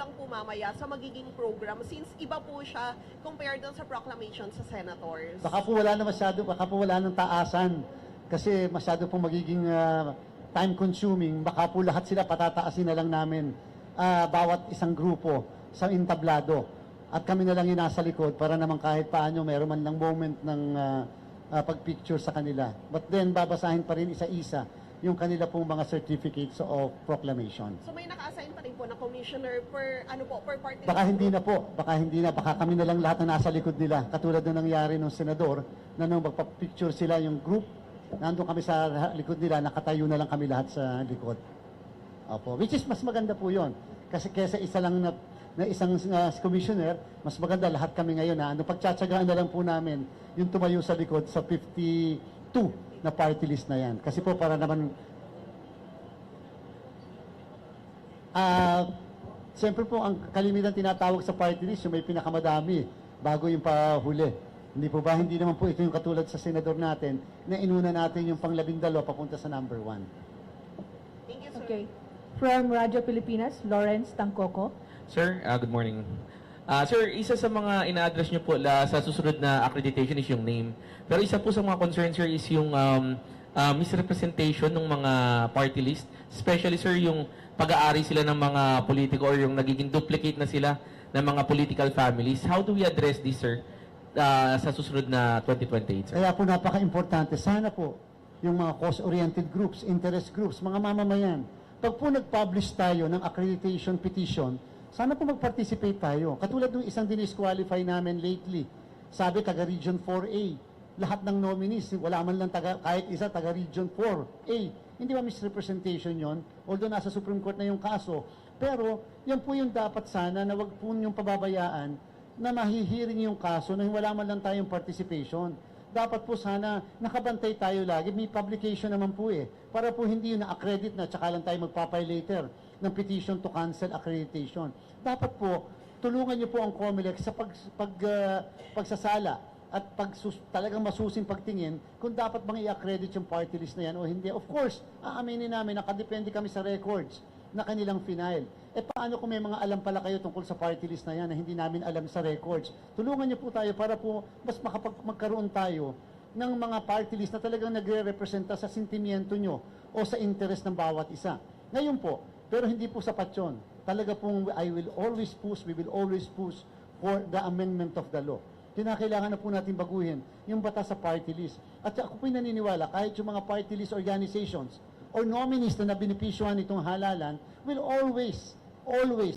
lang po mamaya sa magiging program since iba po siya compared dun sa proclamation sa senators? Baka po wala na masyado, baka po wala ng taasan. Kasi masyado pong magiging ah, time consuming. Baka po lahat sila patataasin na lang namin ah, bawat isang grupo sa entablado. At kami na lang yung nasa likod para naman kahit paano meron man lang moment ng ah, ah, pagpicture sa kanila. But then babasahin pa rin isa-isa yung kanila pong mga certificates of proclamation. So may naka-assign pa rin po na commissioner per ano po per party Baka hindi na po, baka hindi na, baka kami na lang lahat na nasa likod nila. Katulad na nangyari nung senador, na nung magpa-picture sila yung group, nandun kami sa likod nila, nakatayo na lang kami lahat sa likod. Opo, which is mas maganda po yon Kasi kesa isa lang na, na isang uh, commissioner, mas maganda lahat kami ngayon na ano, pagtsatsagaan na lang po namin yung tumayo sa likod sa 52 na party list na yan. Kasi po para naman Ah, siyempre po ang kalimitan tinatawag sa party list yung may pinakamadami bago yung pahuli. Hindi po ba hindi naman po ito yung katulad sa senador natin na inuna natin yung panglabindalo papunta sa number one. Thank you, sir. Okay. From Radyo Pilipinas, Lawrence Tangcoco. Sir, ah, good morning. Ah, sir, isa sa mga ina-address niyo po la, sa susunod na accreditation is yung name. Pero isa po sa mga concerns, sir, is yung um, ah, misrepresentation ng mga party list. Especially, sir, yung pag-aari sila ng mga politiko or yung nagiging duplicate na sila ng mga political families. How do we address this, sir, ah, sa susunod na 2028, sir? Kaya po napaka-importante, sana po yung mga cause-oriented groups, interest groups, mga mamamayan, pag po nag-publish tayo ng accreditation petition, sana po mag-participate tayo. Katulad ng isang dinisqualify namin lately, sabi taga Region 4A, lahat ng nominees, wala man lang taga, kahit isa taga Region 4A. Hindi ba misrepresentation yon? Although nasa Supreme Court na yung kaso. Pero, yan po yung dapat sana na wag po yung pababayaan na mahihiring yung kaso na wala man lang tayong participation. Dapat po sana nakabantay tayo lagi. May publication naman po eh. Para po hindi yun na-accredit na tsaka lang tayo magpapay later ng petition to cancel accreditation. Dapat po, tulungan niyo po ang COMELEC sa pag, pag, ah, pagsasala at pag talagang masusing pagtingin kung dapat bang i-accredit yung party list na yan o hindi. Of course, aaminin namin, nakadepende kami sa records na kanilang final. Eh paano kung may mga alam pala kayo tungkol sa party list na yan na hindi namin alam sa records? Tulungan niyo po tayo para po mas makapag magkaroon tayo ng mga party list na talagang nagre-representa sa sentimiento nyo o sa interest ng bawat isa. Ngayon po, pero hindi po sapat yun. Talaga pong I will always push, we will always push for the amendment of the law. Kinakailangan na po natin baguhin yung batas sa party list. At ako po'y naniniwala, kahit yung mga party list organizations or nominees na nabinipisyuhan itong halalan will always, always